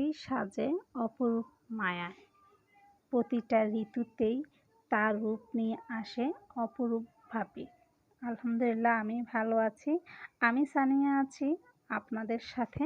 প্রকৃতি সাজে অপরূপ মায়ায়। প্রতিটা ঋতুতেই তার রূপ নিয়ে আসে অপরূপভাবে আলহামদুলিল্লাহ, আমি ভালো আছি। আমি সানিয়া আছি আপনাদের সাথে।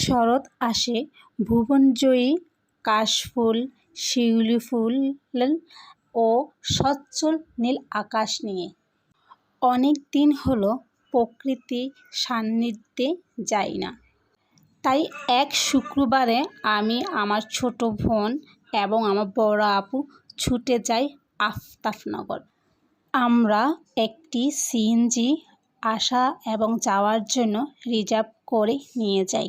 শরৎ আসে। ভুবনজয়ী কাশফুল, শিউলি ফুল ও সচ্ছল নীল আকাশ নিয়ে। অনেক দিন হলো প্রকৃতি সান্নিধ্যে যাই না। তাই এক শুক্রবারে আমি আমার ছোট বোন এবং আমার বড় আপু ছুটে যাই আফতাবনগর। আমরা একটি সিএনজি আসা এবং যাওয়ার জন্য রিজার্ভ করে নিয়ে যাই।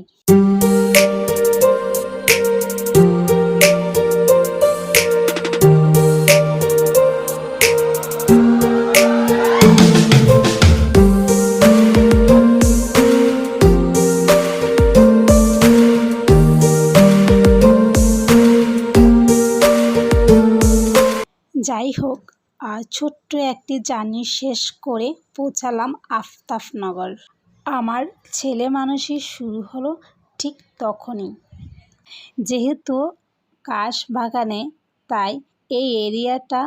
যাই হোক আর ছোট্ট একটি জার্নি শেষ করে পৌঁছালাম আফতাবনগর। আমার ছেলে মানুষই শুরু হলো ঠিক তখনই। যেহেতু কাশ বাগানে তাই এই এরিয়াটা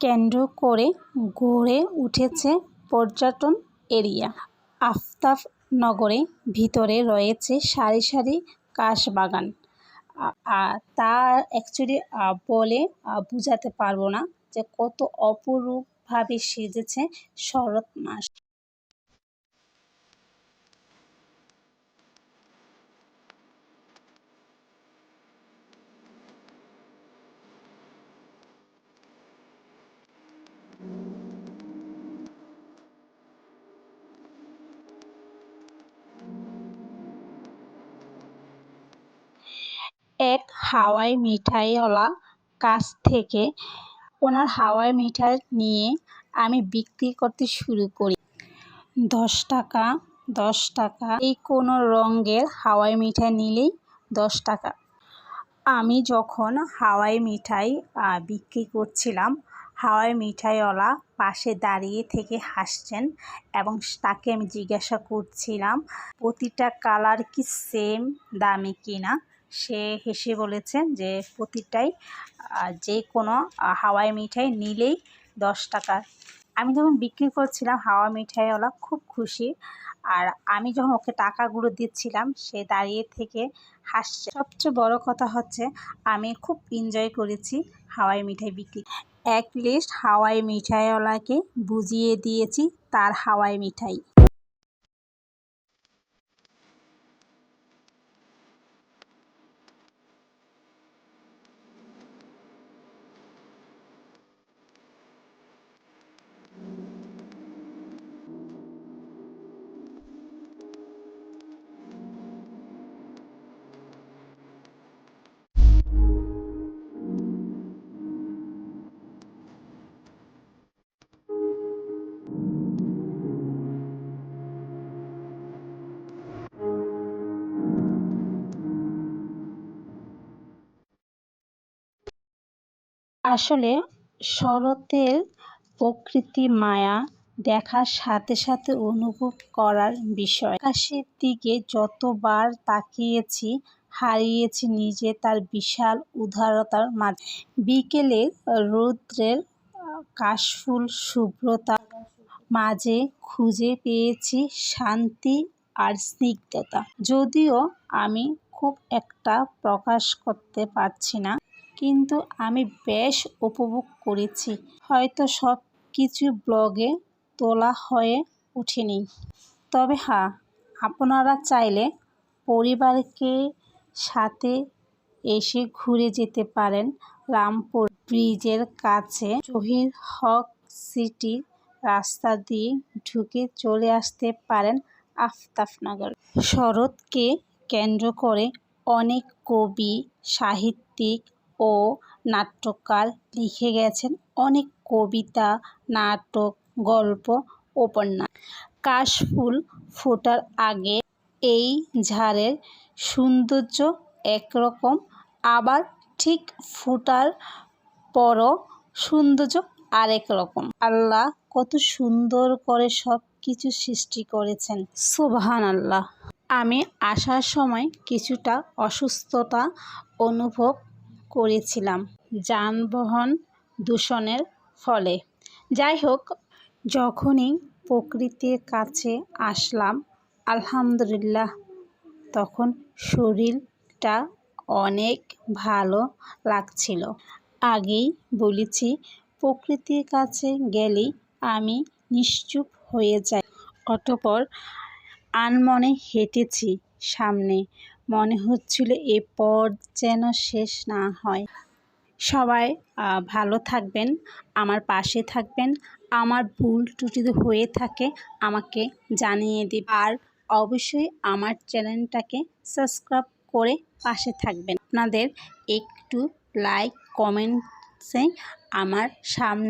কেন্দ্র করে গড়ে উঠেছে পর্যটন এরিয়া। আফতাবনগরে ভিতরে রয়েছে সারি সারি কাশ বাগান তা অ্যাকচুয়ালি বলে বোঝাতে পারব না যে কত অপরূপভাবে সেজেছে শরৎ মাস। এক হাওয়াই মিঠাইওয়ালা কাছ থেকে ওনার হাওয়াই মিঠাই নিয়ে আমি বিক্রি করতে শুরু করি। দশ টাকা দশ টাকা, এই কোনো রঙের হাওয়াই মিঠাই নিলেই দশ টাকা। আমি যখন হাওয়াই মিঠাই বিক্রি করছিলাম, হাওয়াই মিঠাইওয়ালা পাশে দাঁড়িয়ে থেকে হাসছেন এবং তাকে আমি জিজ্ঞাসা করছিলাম, প্রতিটা কালার কি সেম দামে কিনা? সে হেসে বলেছেন যে প্রতিটাই যে কোনো হাওয়াই মিঠাই নিলেই দশ টাকা। আমি যখন বিক্রি করছিলাম হাওয়া মিঠাইওয়ালা খুব খুশি। আর আমি যখন ওকে টাকাগুলো দিচ্ছিলাম, সে দাঁড়িয়ে থেকে হাসছে। সবচেয়ে বড় কথা হচ্ছে, আমি খুব এনজয় করেছি হাওয়াই মিঠাই বিক্রি। এক লিস্ট হাওয়াই মিঠাইওয়ালাকে বুঝিয়ে দিয়েছি তার হাওয়াই মিঠাই। আসলে শরতের প্রকৃতি মায়া দেখার সাথে সাথে অনুভব করার বিষয়। আকাশের দিকে যতবার তাকিয়েছি, হারিয়েছি নিজে তার বিশাল উদারতার মাঝে। বিকেলে রৌদ্রের কাশফুল শুভ্রতা মাঝে খুঁজে পেয়েছি শান্তি আর স্নিগ্ধতা। যদিও আমি খুব একটা প্রকাশ করতে পারছি না। কিন্তু আমি বেশ উপভোগ করেছি। হয়তো সব কিছু ব্লগে তোলা হয়ে ওঠেনি। তবে হ্যাঁ আপনারা চাইলে পরিবারকে সাথে এসে ঘুরে যেতে পারেন রামপুর ব্রিজের কাছে। জহির হক সিটি রাস্তা দিয়ে ঢুকে চলে আসতে পারেন আফতাবনগর। শরৎকে কেন্দ্র করে অনেক কবি, সাহিত্যিক ও নাট্যকার লিখে গেছেন অনেক কবিতা, নাটক, গল্প, উপন্যাস। কাশফুল ফোটার আগে এই ঝাড়ের সৌন্দর্য একরকম, আবার ঠিক ফোটার পরও সৌন্দর্য আরেক রকম। আল্লাহ কত সুন্দর করে সব কিছু সৃষ্টি করেছেন সুবহান আল্লাহ আমি আসার সময় কিছুটা অসুস্থতা অনুভব করেছিলাম যানবাহন দূষণের ফলে। যাই হোক, যখনই প্রকৃতির কাছে আসলাম, আলহামদুলিল্লাহ, তখন শরীরটা অনেক ভালো লাগছিল। আগেই বলেছি, প্রকৃতির কাছে গেলেই আমি নিশ্চুপ হয়ে যাই। অতপর আনমনে হেঁটেছি সামনে। মনে হচ্ছিল এ পথ যেন শেষ না হয়। সবাই ভালো থাকবেন, আমার পাশে থাকবেন, আমার ভুল ত্রুটি হয়ে থাকে, আমাকে জানিয়ে দিন। আর অবশ্যই আমার চ্যানেলটাকে সাবস্ক্রাইব করে পাশে থাকবেন। আপনাদের একটু লাইক, কমেন্টসে আমার সামনে